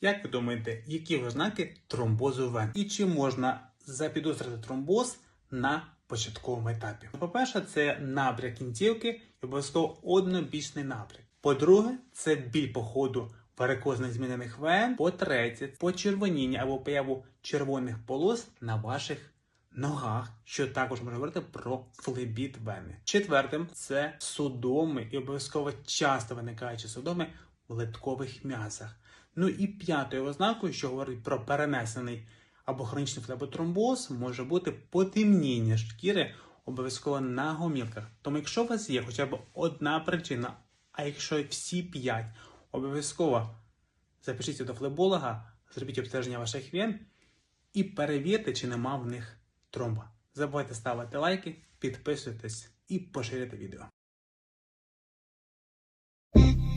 Як ви думаєте, які ознаки тромбозу вен? І чи можна запідозрити тромбоз на початковому етапі? По-перше, це набряк кінцівки і обов'язково однобічний набряк. По-друге, це біль по ходу варикозних змінених вен. По-третє, почервоніння або появу червоних полос на ваших ногах, що також може говорити про флебіт вени. Четвертим це судоми і обов'язково часто виникаючі судоми литкових м'язах. Ну і п'ятою ознакою, що говорить про перенесений або хронічний флеботромбоз, може бути потемніння шкіри обов'язково на гомілках. Тому, якщо у вас є хоча б одна причина, а якщо всі п'ять, обов'язково запишіться до флеболога, зробіть обстеження ваших вен і перевірте, чи нема в них тромба. Забувайте ставити лайки, підписуйтесь і поширюйте відео.